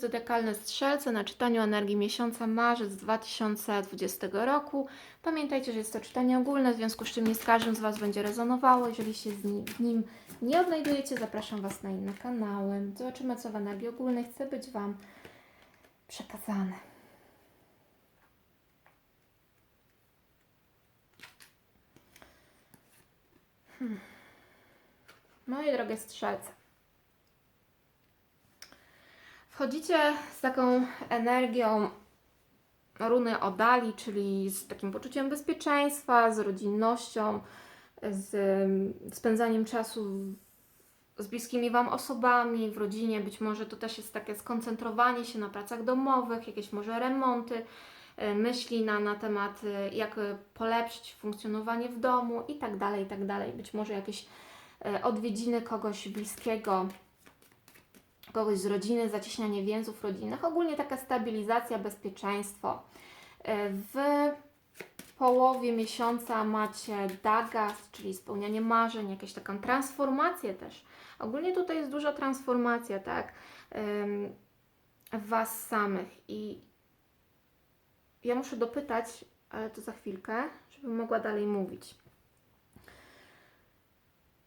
Zodiakalne strzelce na czytaniu energii miesiąca marzec 2020 roku. Pamiętajcie, że jest to czytanie ogólne, w związku z czym nie z każdym z Was będzie rezonowało. Jeżeli się z nim, w nim nie odnajdujecie, zapraszam Was na inne kanały. Zobaczymy, co w energii ogólnej chce być Wam przekazane. Hmm. Moje drogie strzelce. Wchodzicie z taką energią runy Odali, czyli z takim poczuciem bezpieczeństwa, z rodzinnością, z mm, spędzaniem czasu z bliskimi Wam osobami w rodzinie. Być może to też jest takie skoncentrowanie się na pracach domowych, jakieś może remonty, e, myśli na, na temat, e, jak polepszyć funkcjonowanie w domu i tak dalej, i tak dalej. Być może jakieś e, odwiedziny kogoś bliskiego, kogoś z rodziny, zacieśnianie więzów rodzinnych, ogólnie taka stabilizacja, bezpieczeństwo. E, W połowie miesiąca macie Dagas, czyli spełnianie marzeń, jakąś taką transformację też. Ogólnie tutaj jest duża transformacja, tak? Was samych i ja muszę dopytać, ale to za chwilkę, żebym mogła dalej mówić.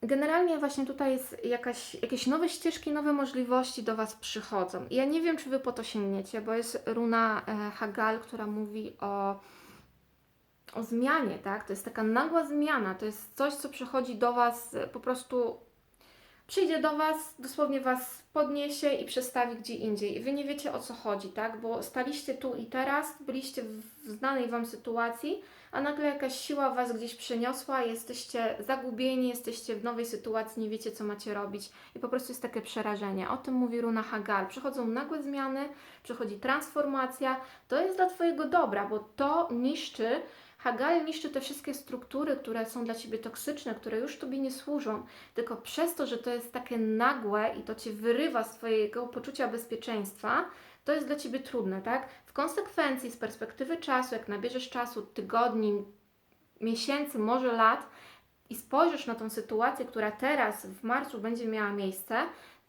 Generalnie właśnie tutaj jest jakaś, jakieś nowe ścieżki, nowe możliwości do Was przychodzą. I ja nie wiem, czy Wy po to sięgniecie, bo jest runa e, Hagal, która mówi o, o zmianie, tak? To jest taka nagła zmiana, to jest coś, co przychodzi do Was e, po prostu przyjdzie do Was, dosłownie Was podniesie i przestawi gdzie indziej. I Wy nie wiecie o co chodzi, tak? Bo staliście tu i teraz, byliście w znanej Wam sytuacji, a nagle jakaś siła Was gdzieś przeniosła, jesteście zagubieni, jesteście w nowej sytuacji, nie wiecie co macie robić i po prostu jest takie przerażenie. O tym mówi Runa Hagal. Przychodzą nagłe zmiany, przychodzi transformacja. To jest dla Twojego dobra, bo to niszczy Hagal niszczy te wszystkie struktury, które są dla Ciebie toksyczne, które już Tobie nie służą, tylko przez to, że to jest takie nagłe i to Cię wyrywa z Twojego poczucia bezpieczeństwa, to jest dla Ciebie trudne, tak? W konsekwencji, z perspektywy czasu, jak nabierzesz czasu, tygodni, miesięcy, może lat i spojrzysz na tą sytuację, która teraz w marcu będzie miała miejsce,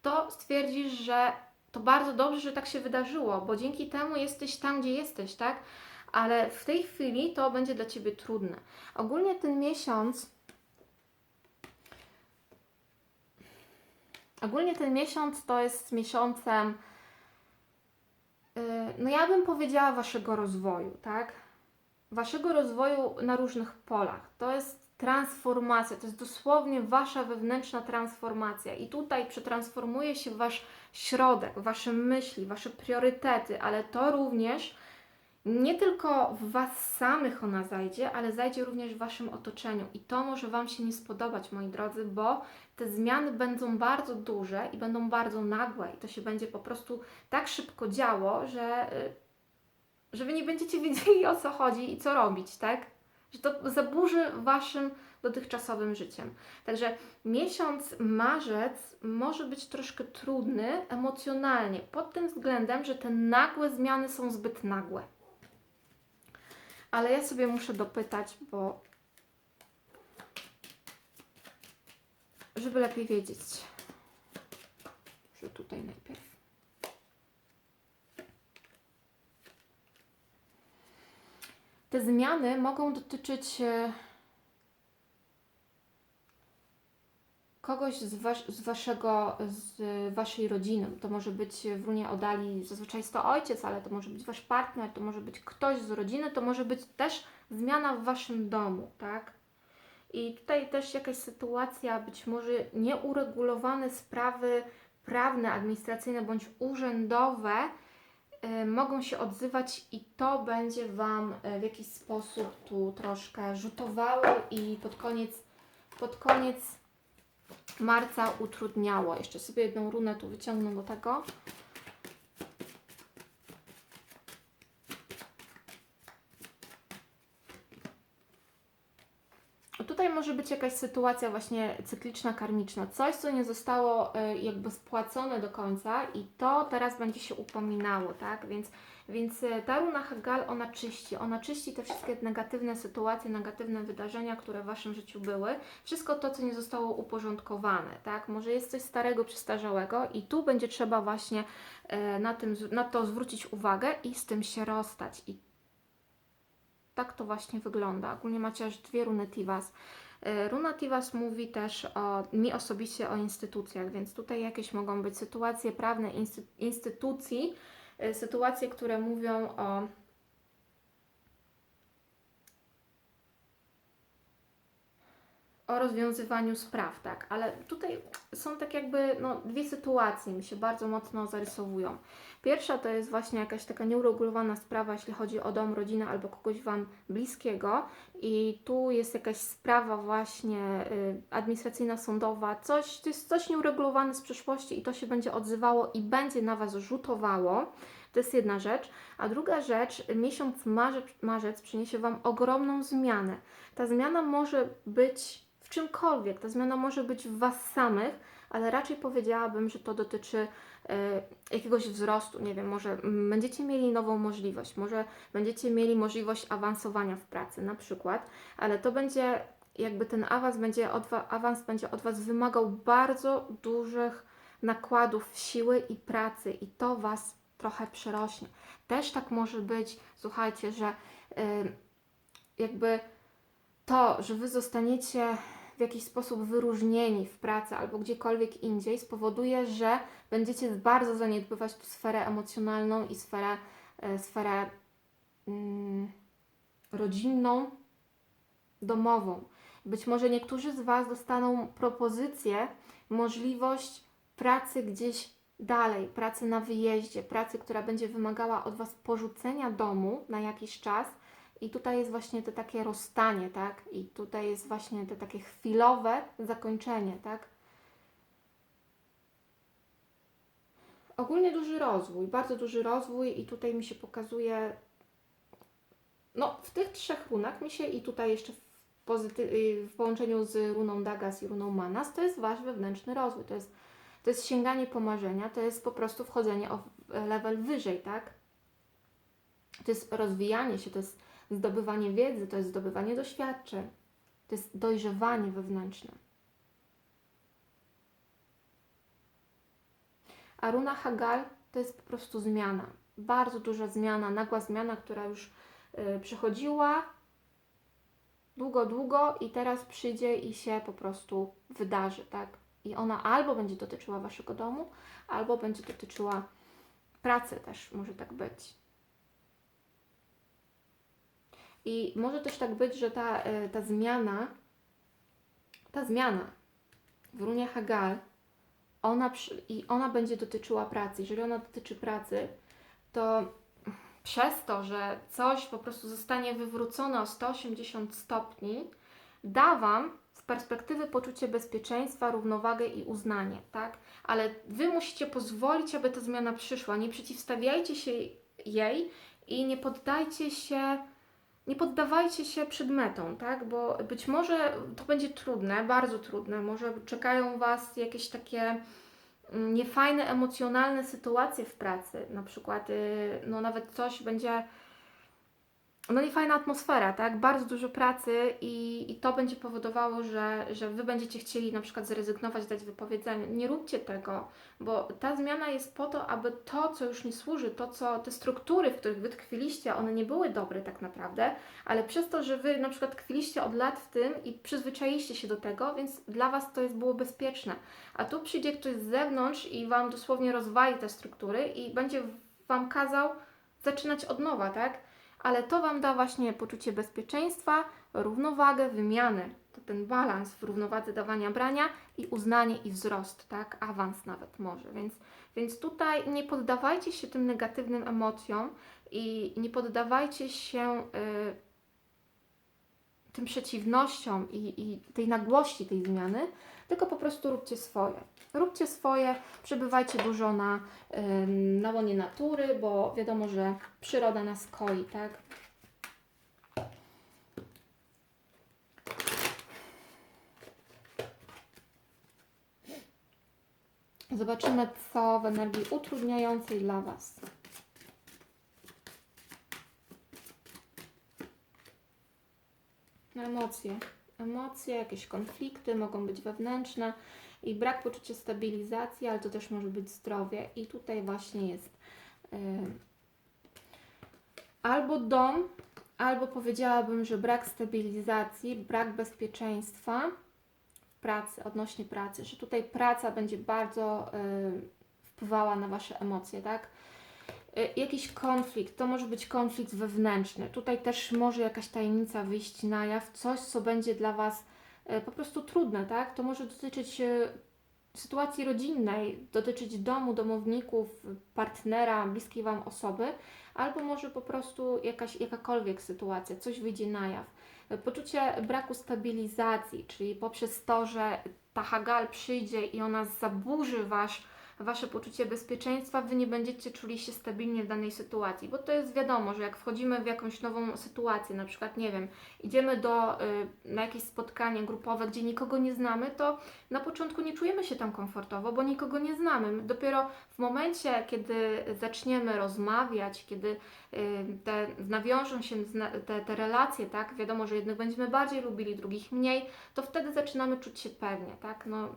to stwierdzisz, że to bardzo dobrze, że tak się wydarzyło, bo dzięki temu jesteś tam, gdzie jesteś, tak? Ale w tej chwili to będzie dla Ciebie trudne. Ogólnie ten miesiąc. Ogólnie ten miesiąc to jest miesiącem. yy, No, ja bym powiedziała Waszego rozwoju, tak? Waszego rozwoju na różnych polach. To jest transformacja, to jest dosłownie Wasza wewnętrzna transformacja. I tutaj przetransformuje się Wasz środek, Wasze myśli, Wasze priorytety, ale to również nie tylko w Was samych ona zajdzie, ale zajdzie również w Waszym otoczeniu. I to może Wam się nie spodobać, moi drodzy, bo te zmiany będą bardzo duże i będą bardzo nagłe. I to się będzie po prostu tak szybko działo, że, y, że Wy nie będziecie wiedzieli o co chodzi i co robić, tak? Że to zaburzy Waszym dotychczasowym życiem. Także miesiąc marzec może być troszkę trudny emocjonalnie, pod tym względem, że te nagłe zmiany są zbyt nagłe. Ale ja sobie muszę dopytać, bo żeby lepiej wiedzieć, że tutaj najpierw. Te zmiany mogą dotyczyć kogoś z, was, z, waszego, z waszej rodziny. To może być w runie Odali, zazwyczaj jest to ojciec, ale to może być wasz partner, to może być ktoś z rodziny, to może być też zmiana w waszym domu, tak? I tutaj też jakaś sytuacja, być może nieuregulowane sprawy prawne, administracyjne bądź urzędowe y, mogą się odzywać i to będzie Wam y, w jakiś sposób tu troszkę rzutowało i pod koniec, pod koniec marca utrudniało. Jeszcze sobie jedną runę tu wyciągnę do tego. Tutaj tutaj może być jakaś sytuacja właśnie cykliczna, karmiczna, coś, co nie zostało y, jakby spłacone do końca i to teraz będzie się upominało, tak? Więc, więc y, ta runa Hagal, ona czyści, ona czyści te wszystkie negatywne sytuacje, negatywne wydarzenia, które w Waszym życiu były, wszystko to, co nie zostało uporządkowane, tak? Może jest coś starego, przestarzałego i tu będzie trzeba właśnie y, na, tym, na to zwrócić uwagę i z tym się rozstać i tak to właśnie wygląda. Ogólnie macie aż dwie runy Tivas. E, Runa Tivas mówi też o, mi osobiście o instytucjach, więc tutaj jakieś mogą być sytuacje prawne insty, instytucji, e, sytuacje, które mówią o o rozwiązywaniu spraw, tak, ale tutaj są tak jakby no, dwie sytuacje mi się bardzo mocno zarysowują. Pierwsza to jest właśnie jakaś taka nieuregulowana sprawa, jeśli chodzi o dom, rodzinę albo kogoś Wam bliskiego i tu jest jakaś sprawa właśnie y, administracyjna, sądowa, coś, to jest coś nieuregulowane z przeszłości i to się będzie odzywało i będzie na Was rzutowało. To jest jedna rzecz. A druga rzecz, miesiąc marzec, marzec przyniesie Wam ogromną zmianę. Ta zmiana może być w czymkolwiek, ta zmiana może być w Was samych, ale raczej powiedziałabym, że to dotyczy e, jakiegoś wzrostu. Nie wiem, może będziecie mieli nową możliwość, może będziecie mieli możliwość awansowania w pracy na przykład, ale to będzie jakby ten awans będzie od, wa- awans będzie od Was wymagał bardzo dużych nakładów siły i pracy i to Was trochę przerośnie. Też tak może być, słuchajcie, że y, jakby to, że Wy zostaniecie w jakiś sposób wyróżnieni w pracy albo gdziekolwiek indziej, spowoduje, że będziecie bardzo zaniedbywać tu sferę emocjonalną i sferę, e, sferę mm, rodzinną, domową. Być może niektórzy z Was dostaną propozycję, możliwość pracy gdzieś dalej, pracy na wyjeździe, pracy, która będzie wymagała od Was porzucenia domu na jakiś czas. I tutaj jest właśnie to takie rozstanie, tak? I tutaj jest właśnie to takie chwilowe zakończenie, tak? Ogólnie duży rozwój, bardzo duży rozwój i tutaj mi się pokazuje, no w tych trzech runach mi się i tutaj jeszcze w, y, w połączeniu z runą Dagas i runą Manas, to jest Wasz wewnętrzny rozwój, to jest, to jest sięganie po marzenia, to jest po prostu wchodzenie o level wyżej, tak? To jest rozwijanie się, to jest zdobywanie wiedzy, to jest zdobywanie doświadczeń, to jest dojrzewanie wewnętrzne. A runa Hagal to jest po prostu zmiana. Bardzo duża zmiana, nagła zmiana, która już y, przychodziła długo, długo i teraz przyjdzie i się po prostu wydarzy, tak? I ona albo będzie dotyczyła Waszego domu, albo będzie dotyczyła pracy też, może tak być. I może też tak być, że ta, e, ta zmiana, ta zmiana w runie Hagal, ona i ona będzie dotyczyła pracy. Jeżeli ona dotyczy pracy, to przez to, że coś po prostu zostanie wywrócone o 180 stopni, da Wam z perspektywy poczucie bezpieczeństwa, równowagę i uznanie, tak? Ale Wy musicie pozwolić, aby ta zmiana przyszła. Nie przeciwstawiajcie się jej i nie poddajcie się nie poddawajcie się przed metą, tak? Bo być może to będzie trudne, bardzo trudne. Może czekają Was jakieś takie mm, niefajne, emocjonalne sytuacje w pracy. Na przykład, y, no nawet coś będzie. No niefajna atmosfera, tak? Bardzo dużo pracy i, i to będzie powodowało, że, że Wy będziecie chcieli na przykład zrezygnować, dać wypowiedzenie. Nie róbcie tego, bo ta zmiana jest po to, aby to, co już nie służy, to, co te struktury, w których Wy tkwiliście, one nie były dobre tak naprawdę, ale przez to, że Wy na przykład tkwiliście od lat w tym i przyzwyczailiście się do tego, więc dla Was to jest było bezpieczne. A tu przyjdzie ktoś z zewnątrz i Wam dosłownie rozwali te struktury i będzie Wam kazał zaczynać od nowa, tak? Ale to Wam da właśnie poczucie bezpieczeństwa, równowagę, wymiany. To ten balans w równowadze dawania, brania i uznanie i wzrost, tak? Awans nawet może. Więc, więc tutaj nie poddawajcie się tym negatywnym emocjom i nie poddawajcie się y, tym przeciwnościom i, i tej nagłości tej zmiany, tylko po prostu róbcie swoje. Róbcie swoje, przebywajcie dużo na, na łonie natury, bo wiadomo, że przyroda nas koi, tak? Zobaczymy, co w energii utrudniającej dla Was. Emocje. Emocje, jakieś konflikty mogą być wewnętrzne i brak poczucia stabilizacji, ale to też może być zdrowie. I tutaj właśnie jest yy, albo dom, albo powiedziałabym, że brak stabilizacji, brak bezpieczeństwa w pracy, odnośnie pracy, że tutaj praca będzie bardzo yy, wpływała na Wasze emocje, tak? Y, jakiś konflikt, to może być konflikt wewnętrzny. Tutaj też może jakaś tajemnica wyjść na jaw, coś, co będzie dla Was y, po prostu trudne, tak? To może dotyczyć y, sytuacji rodzinnej, dotyczyć domu, domowników, partnera, bliskiej Wam osoby, albo może po prostu jakaś, jakakolwiek sytuacja, coś wyjdzie na jaw. Poczucie braku stabilizacji, czyli poprzez to, że ta Hagal przyjdzie i ona zaburzy Wasz wasze poczucie bezpieczeństwa, wy nie będziecie czuli się stabilnie w danej sytuacji, bo to jest wiadomo, że jak wchodzimy w jakąś nową sytuację, na przykład, nie wiem, idziemy do, y, na jakieś spotkanie grupowe, gdzie nikogo nie znamy, to na początku nie czujemy się tam komfortowo, bo nikogo nie znamy. Dopiero w momencie, kiedy zaczniemy rozmawiać, kiedy y, te, nawiążą się te, te relacje, tak, wiadomo, że jednych będziemy bardziej lubili, drugich mniej, to wtedy zaczynamy czuć się pewnie, tak, no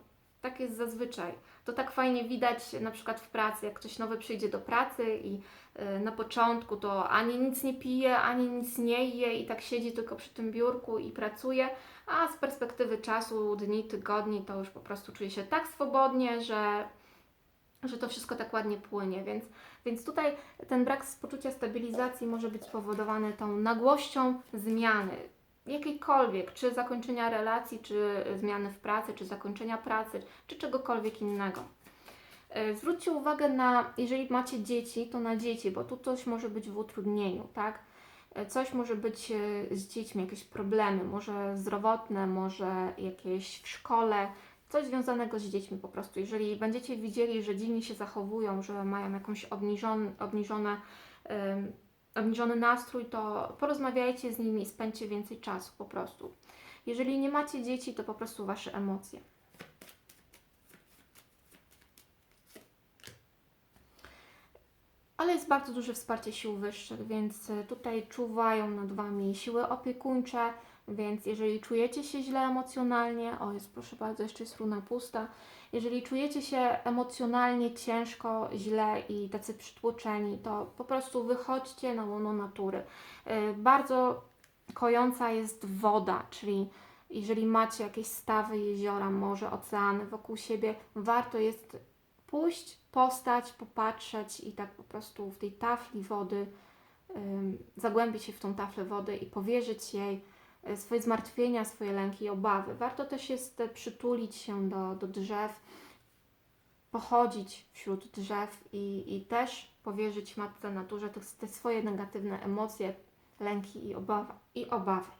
tak jest zazwyczaj. To tak fajnie widać na przykład w pracy, jak ktoś nowy przyjdzie do pracy i y, na początku to ani nic nie pije, ani nic nie je i tak siedzi tylko przy tym biurku i pracuje, a z perspektywy czasu, dni, tygodni, to już po prostu czuje się tak swobodnie, że, że to wszystko tak ładnie płynie. Więc, więc tutaj ten brak poczucia stabilizacji może być spowodowany tą nagłością zmiany jakiejkolwiek, czy zakończenia relacji, czy zmiany w pracy, czy zakończenia pracy, czy czegokolwiek innego. E, zwróćcie uwagę na, jeżeli macie dzieci, to na dzieci, bo tu coś może być w utrudnieniu, tak? E, coś może być e, z dziećmi, jakieś problemy, może zdrowotne, może jakieś w szkole, coś związanego z dziećmi po prostu. Jeżeli będziecie widzieli, że dziwnie się zachowują, że mają jakąś obniżone, obniżone obniżony nastrój, to porozmawiajcie z nimi spędźcie więcej czasu po prostu. Jeżeli nie macie dzieci, to po prostu Wasze emocje. Ale jest bardzo duże wsparcie sił wyższych, więc e, tutaj czuwają nad Wami siły opiekuńcze, więc jeżeli czujecie się źle emocjonalnie, o jest proszę bardzo, jeszcze jest runa pusta, jeżeli czujecie się emocjonalnie ciężko, źle i tacy przytłoczeni, to po prostu wychodźcie na łono natury. Y, bardzo kojąca jest woda, czyli jeżeli macie jakieś stawy, jeziora, morze, oceany wokół siebie, warto jest pójść, postać, popatrzeć i tak po prostu w tej tafli wody zagłębić się w tą taflę wody i powierzyć jej swoje zmartwienia, swoje lęki i obawy. Warto też jest przytulić się do, do drzew, pochodzić wśród drzew i, i też powierzyć Matce Naturze te, te swoje negatywne emocje, lęki i obawy. I obawy.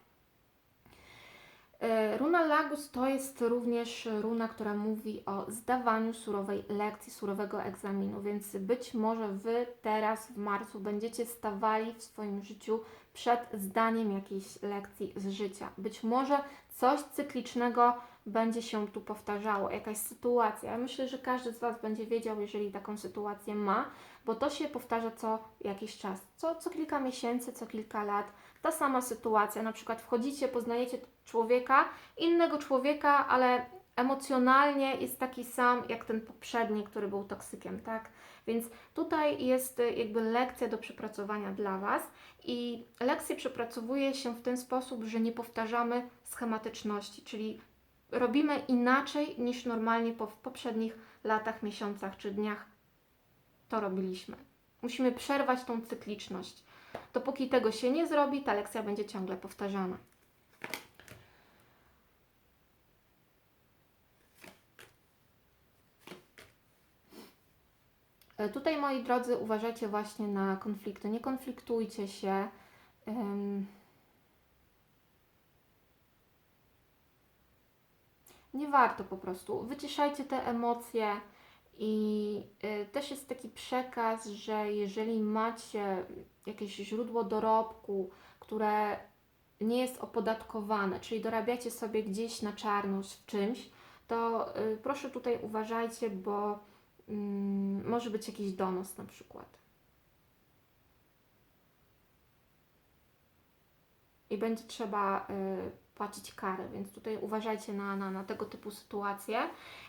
E, runa Lagus to jest również runa, która mówi o zdawaniu surowej lekcji, surowego egzaminu, więc być może Wy teraz w marcu będziecie stawali w swoim życiu przed zdaniem jakiejś lekcji z życia. Być może coś cyklicznego będzie się tu powtarzało, jakaś sytuacja. Ja myślę, że każdy z Was będzie wiedział, jeżeli taką sytuację ma, bo to się powtarza co jakiś czas, co, co kilka miesięcy, co kilka lat. Ta sama sytuacja, na przykład wchodzicie, poznajecie człowieka, innego człowieka, ale emocjonalnie jest taki sam jak ten poprzedni, który był toksykiem, tak? Więc tutaj jest y, jakby lekcja do przepracowania dla Was i lekcję przepracowuje się w ten sposób, że nie powtarzamy schematyczności, czyli robimy inaczej niż normalnie po, w poprzednich latach, miesiącach czy dniach to robiliśmy. Musimy przerwać tą cykliczność. Dopóki tego się nie zrobi, ta lekcja będzie ciągle powtarzana. Tutaj, moi drodzy, uważajcie właśnie na konflikty. Nie konfliktujcie się. Nie warto po prostu. Wyciszajcie te emocje i y, też jest taki przekaz, że jeżeli macie jakieś źródło dorobku, które nie jest opodatkowane, czyli dorabiacie sobie gdzieś na czarno z czymś, to y, proszę tutaj uważajcie, bo mm, może być jakiś donos na przykład. I będzie trzeba y, płacić karę, więc tutaj uważajcie na, na, na tego typu sytuacje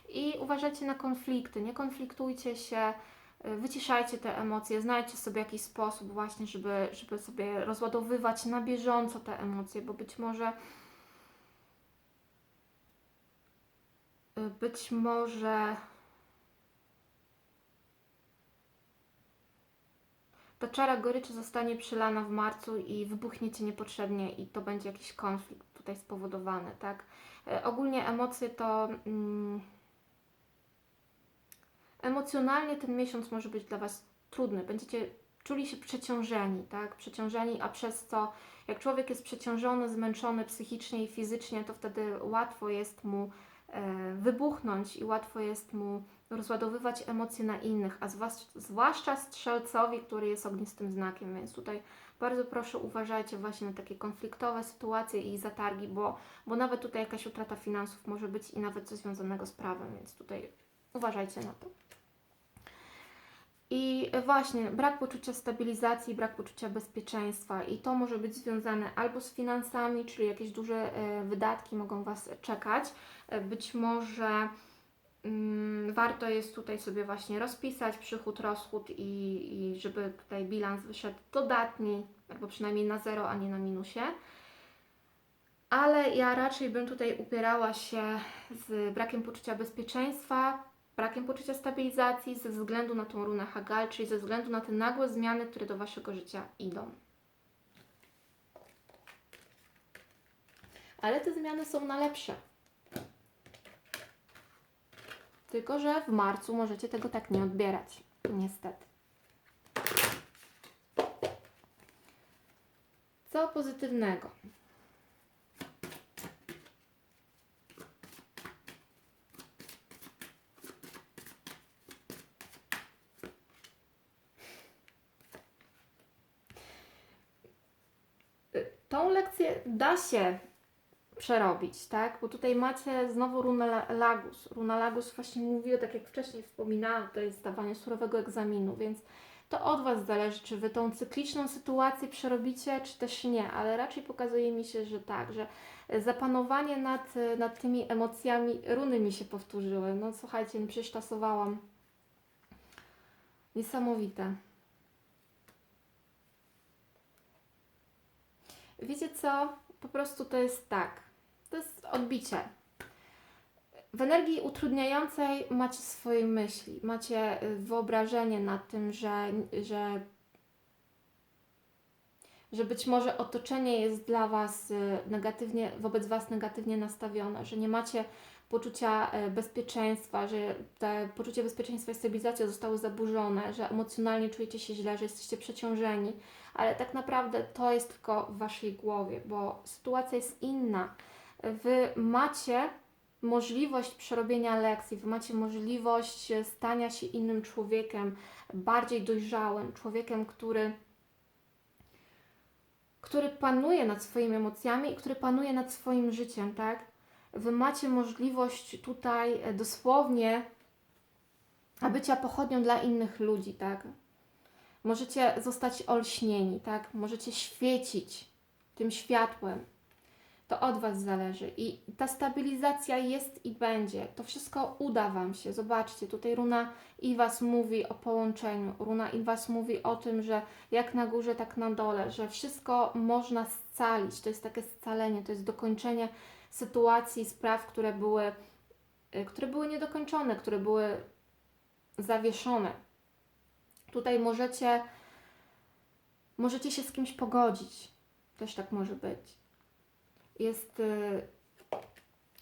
i uważajcie na konflikty. Nie konfliktujcie się, y, wyciszajcie te emocje, znajdźcie sobie jakiś sposób właśnie, żeby, żeby sobie rozładowywać na bieżąco te emocje, bo być może y, być może ta czara goryczy zostanie przylana w marcu i wybuchniecie niepotrzebnie i to będzie jakiś konflikt tutaj spowodowany, tak? E, Ogólnie emocje to... Mm, emocjonalnie ten miesiąc może być dla Was trudny. Będziecie czuli się przeciążeni, tak? Przeciążeni, a przez to, jak człowiek jest przeciążony, zmęczony psychicznie i fizycznie, to wtedy łatwo jest mu wybuchnąć i łatwo jest mu rozładowywać emocje na innych, a zwłaszcza, zwłaszcza strzelcowi, który jest ognistym znakiem, więc tutaj bardzo proszę uważajcie właśnie na takie konfliktowe sytuacje i zatargi, bo, bo nawet tutaj jakaś utrata finansów może być i nawet coś związanego z prawem, więc tutaj uważajcie na to. I właśnie brak poczucia stabilizacji, brak poczucia bezpieczeństwa, i to może być związane albo z finansami, czyli jakieś duże e, wydatki mogą Was czekać. E, Być może mm, warto jest tutaj sobie właśnie rozpisać przychód, rozchód i, i żeby tutaj bilans wyszedł dodatni, albo przynajmniej na zero, a nie na minusie. Ale ja raczej bym tutaj upierała się z brakiem poczucia bezpieczeństwa, brakiem poczucia stabilizacji ze względu na tą runę Hagal, czyli ze względu na te nagłe zmiany, które do Waszego życia idą. Ale te zmiany są na lepsze. Tylko, że w marcu możecie tego tak nie odbierać. Niestety. Co pozytywnego? Tą lekcję da się przerobić, tak? Bo tutaj macie znowu runę La- Lagus. Runa Lagus właśnie mówiła, tak jak wcześniej wspominałam, to jest zdawanie surowego egzaminu, więc to od Was zależy, czy Wy tą cykliczną sytuację przerobicie, czy też nie, ale raczej pokazuje mi się, że tak, że zapanowanie nad, nad tymi emocjami, runy mi się powtórzyły. No słuchajcie, no przecież tasowałam. Niesamowite. Wiecie co? Po prostu to jest tak. To jest odbicie. W energii utrudniającej macie swoje myśli, macie y, wyobrażenie nad tym, że, że, że być może otoczenie jest dla Was y, negatywnie, wobec Was negatywnie nastawione, że nie macie poczucia y, bezpieczeństwa, że te poczucie bezpieczeństwa i stabilizacja zostały zaburzone, że emocjonalnie czujecie się źle, że jesteście przeciążeni, ale tak naprawdę to jest tylko w Waszej głowie, bo sytuacja jest inna. Wy macie możliwość przerobienia lekcji, wy macie możliwość e, stania się innym człowiekiem, bardziej dojrzałym, człowiekiem, który, który panuje nad swoimi emocjami i który panuje nad swoim życiem, tak? Wy macie możliwość tutaj e, dosłownie bycia pochodnią dla innych ludzi, tak? Możecie zostać olśnieni, tak? Możecie świecić tym światłem. To od Was zależy. I ta stabilizacja jest i będzie. To wszystko uda Wam się. Zobaczcie, tutaj runa i Was mówi o połączeniu. Runa i Was mówi o tym, że jak na górze, tak na dole, że wszystko można scalić. To jest takie scalenie, to jest dokończenie sytuacji, spraw, które były, y, które były niedokończone, które były zawieszone. Tutaj możecie, możecie się z kimś pogodzić. Też tak może być jest, y,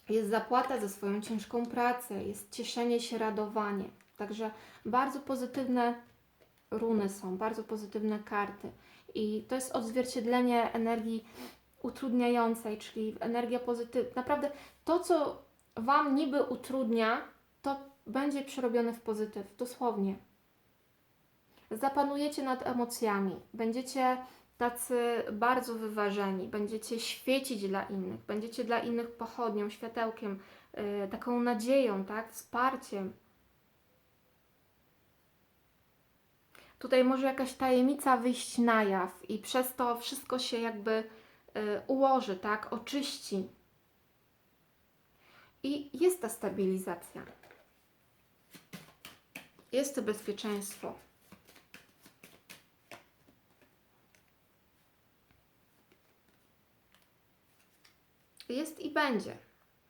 jest zapłata za swoją ciężką pracę, jest cieszenie się, radowanie. Także bardzo pozytywne runy są, bardzo pozytywne karty. I to jest odzwierciedlenie energii utrudniającej, czyli energia pozytywna. Naprawdę to, co Wam niby utrudnia, to będzie przerobione w pozytyw, dosłownie. Zapanujecie nad emocjami, będziecie tacy bardzo wyważeni, będziecie świecić dla innych, będziecie dla innych pochodnią, światełkiem, yy, taką nadzieją, tak, wsparciem. Tutaj może jakaś tajemnica wyjść na jaw i przez to wszystko się jakby ułoży, tak? Oczyści. I jest ta stabilizacja. Jest to bezpieczeństwo. Jest i będzie,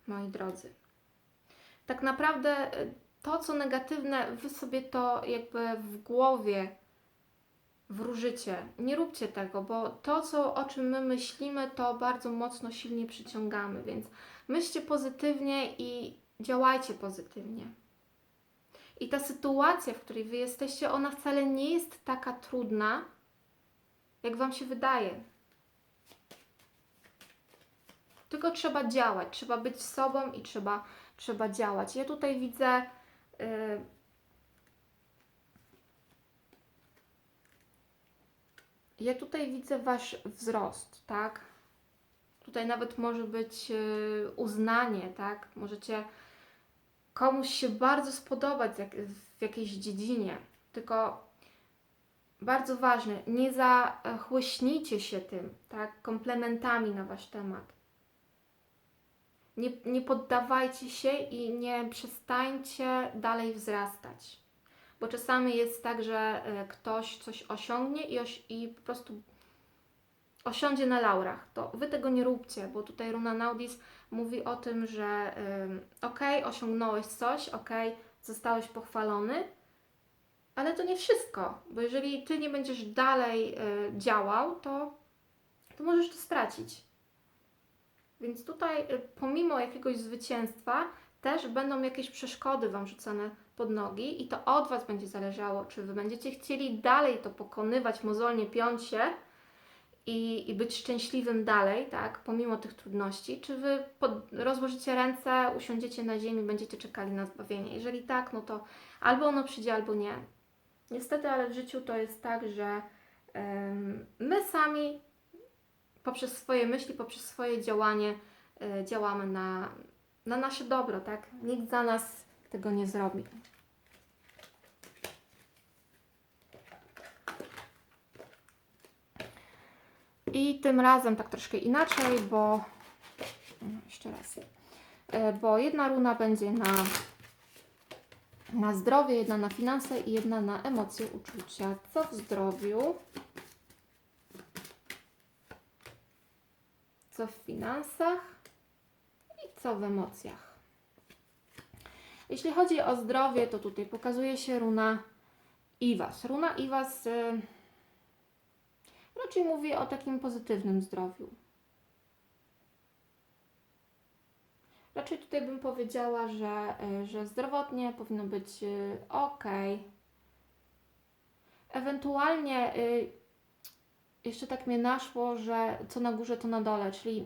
moi drodzy. Tak naprawdę y, to, co negatywne, wy sobie to jakby w głowie wróżycie. Nie róbcie tego, bo to, co, o czym my myślimy, to bardzo mocno silnie przyciągamy, więc myślcie pozytywnie i działajcie pozytywnie. I ta sytuacja, w której wy jesteście, ona wcale nie jest taka trudna, jak wam się wydaje. Tylko trzeba działać, trzeba być sobą i trzeba, trzeba działać. Ja tutaj widzę. Yy, ja tutaj widzę Wasz wzrost, tak? Tutaj nawet może być yy, uznanie, tak? Możecie komuś się bardzo spodobać w jakiejś dziedzinie, tylko bardzo ważne, nie zachłyśnijcie się tym, tak? Komplementami na Wasz temat. Nie, nie poddawajcie się i nie przestańcie dalej wzrastać. Bo czasami jest tak, że e, ktoś coś osiągnie i, i po prostu osiądzie na laurach. To wy tego nie róbcie, bo tutaj Runa Naudis mówi o tym, że yy, okej, okay, osiągnąłeś coś, okej, okay, zostałeś pochwalony, ale to nie wszystko, bo jeżeli ty nie będziesz dalej yy, działał, to, to możesz to stracić. Więc tutaj, y, pomimo jakiegoś zwycięstwa, też będą jakieś przeszkody Wam rzucane pod nogi i to od Was będzie zależało, czy Wy będziecie chcieli dalej to pokonywać, mozolnie piąć się i, i być szczęśliwym dalej, tak, pomimo tych trudności, czy Wy pod, rozłożycie ręce, usiądziecie na ziemi, będziecie czekali na zbawienie. Jeżeli tak, no to albo ono przyjdzie, albo nie. Niestety, ale w życiu to jest tak, że ym, my sami poprzez swoje myśli, poprzez swoje działanie y, działamy na, na nasze dobro, tak? Nikt za nas tego nie zrobi. I tym razem tak troszkę inaczej, bo jeszcze raz, y, bo jedna runa będzie na, na zdrowie, jedna na finanse i jedna na emocje, uczucia. Co w zdrowiu? co w finansach i co w emocjach. Jeśli chodzi o zdrowie, to tutaj pokazuje się runa Iwas. Runa Iwas y, raczej mówi o takim pozytywnym zdrowiu. Raczej tutaj bym powiedziała, że, y, że zdrowotnie powinno być y, ok. Ewentualnie y, jeszcze tak mnie naszło, że co na górze, to na dole, czyli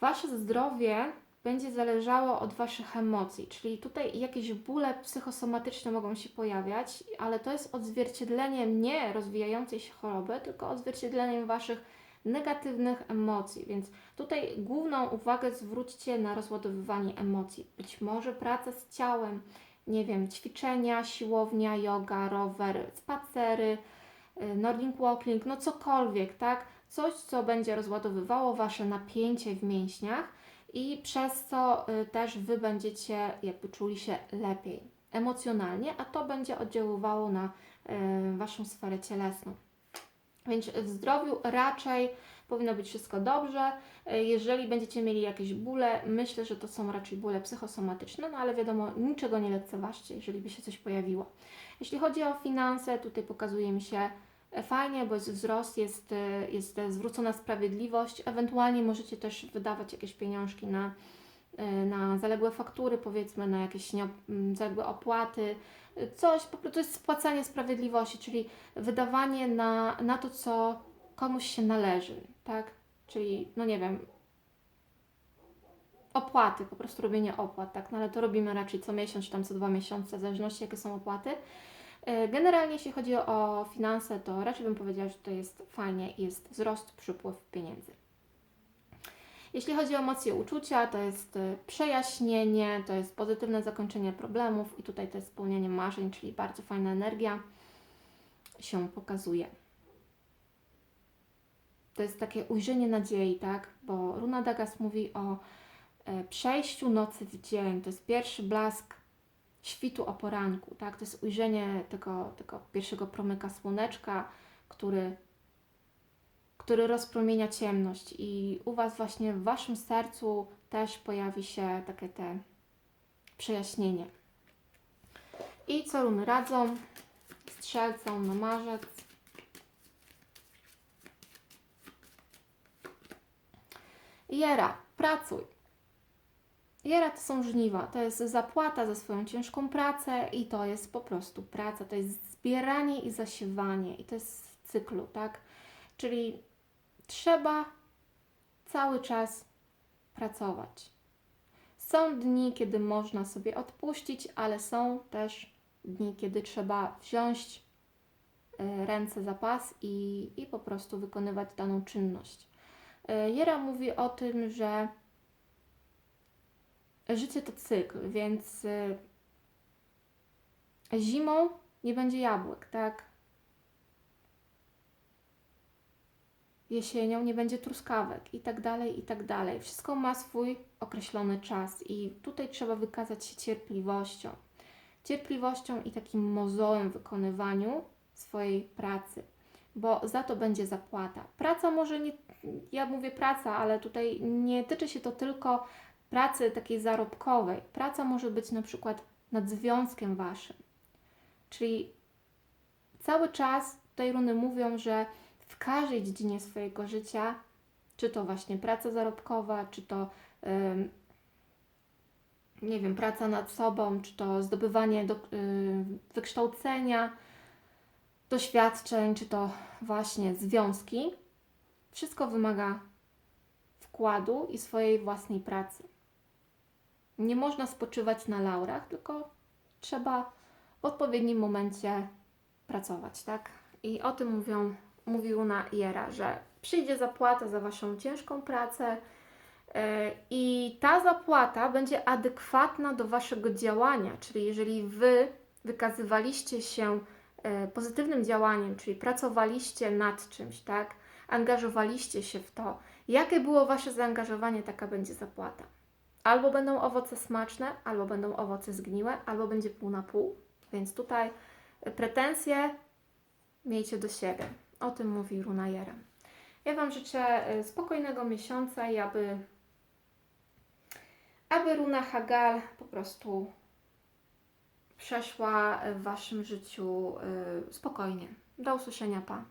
Wasze zdrowie będzie zależało od Waszych emocji, czyli tutaj jakieś bóle psychosomatyczne mogą się pojawiać, ale to jest odzwierciedleniem nie rozwijającej się choroby, tylko odzwierciedleniem Waszych negatywnych emocji, więc tutaj główną uwagę zwróćcie na rozładowywanie emocji. Być może praca z ciałem, nie wiem, ćwiczenia, siłownia, yoga, rower, spacery, Y, Nordic Walking, no cokolwiek, tak? Coś, co będzie rozładowywało Wasze napięcie w mięśniach i przez co y, też Wy będziecie jakby czuli się lepiej emocjonalnie, a to będzie oddziaływało na y, Waszą sferę cielesną. Więc w zdrowiu raczej powinno być wszystko dobrze. Jeżeli będziecie mieli jakieś bóle, myślę, że to są raczej bóle psychosomatyczne, no ale wiadomo, niczego nie lekceważcie, jeżeli by się coś pojawiło. Jeśli chodzi o finanse, tutaj pokazuje mi się fajnie, bo jest wzrost, jest, jest zwrócona sprawiedliwość. Ewentualnie możecie też wydawać jakieś pieniążki na, na zaległe faktury, powiedzmy, na jakieś nie, zaległe opłaty. Coś, po prostu jest spłacanie sprawiedliwości, czyli wydawanie na, na to, co komuś się należy, tak? Czyli, no nie wiem, opłaty, po prostu robienie opłat, tak? No ale to robimy raczej co miesiąc, czy tam co dwa miesiące, w zależności jakie są opłaty. E, generalnie jeśli chodzi o finanse, to raczej bym powiedziała, że to jest fajnie, jest wzrost, przypływ pieniędzy. Jeśli chodzi o emocje, uczucia, to jest y, przejaśnienie, to jest pozytywne zakończenie problemów i tutaj to jest spełnienie marzeń, czyli bardzo fajna energia się pokazuje. To jest takie ujrzenie nadziei, tak? Bo Runa Dagas mówi o e, przejściu nocy w dzień. To jest pierwszy blask świtu o poranku, tak? To jest ujrzenie tego, tego pierwszego promyka słoneczka, który, który rozpromienia ciemność i u Was właśnie w Waszym sercu też pojawi się takie te przejaśnienie. I co runy radzą strzelcom na marzec? Jera, pracuj. Jera to są żniwa, to jest zapłata za swoją ciężką pracę i to jest po prostu praca, to jest zbieranie i zasiewanie i to jest w cyklu, tak? Czyli trzeba cały czas pracować. Są dni, kiedy można sobie odpuścić, ale są też dni, kiedy trzeba wziąć y, ręce za pas i, i po prostu wykonywać daną czynność. Y, Jera mówi o tym, że życie to cykl, więc y, zimą nie będzie jabłek, tak? Jesienią nie będzie truskawek i tak dalej, i tak dalej. Wszystko ma swój określony czas i tutaj trzeba wykazać się cierpliwością. Cierpliwością i takim mozołem wykonywaniu swojej pracy, bo za to będzie zapłata. Praca może nie, ja mówię praca, ale tutaj nie tyczy się to tylko pracy takiej zarobkowej. Praca może być na przykład nad związkiem waszym. Czyli cały czas tutaj runy mówią, że w każdej dziedzinie swojego życia, czy to właśnie praca zarobkowa, czy to nie wiem, praca nad sobą, czy to zdobywanie do, yy, wykształcenia, doświadczeń, czy to właśnie związki, wszystko wymaga wkładu i swojej własnej pracy. Nie można spoczywać na laurach, tylko trzeba w odpowiednim momencie pracować, tak? I o tym mówią, mówi Luna Jera, że przyjdzie zapłata za Waszą ciężką pracę yy, i ta zapłata będzie adekwatna do Waszego działania, czyli jeżeli Wy wykazywaliście się yy, pozytywnym działaniem, czyli pracowaliście nad czymś, tak? Angażowaliście się w to, jakie było Wasze zaangażowanie, taka będzie zapłata. Albo będą owoce smaczne, albo będą owoce zgniłe, albo będzie pół na pół. Więc tutaj pretensje miejcie do siebie. O tym mówi Runa Jera. Ja Wam życzę y, spokojnego miesiąca i aby, aby Runa Hagal po prostu przeszła w Waszym życiu spokojnie. Do usłyszenia, pa.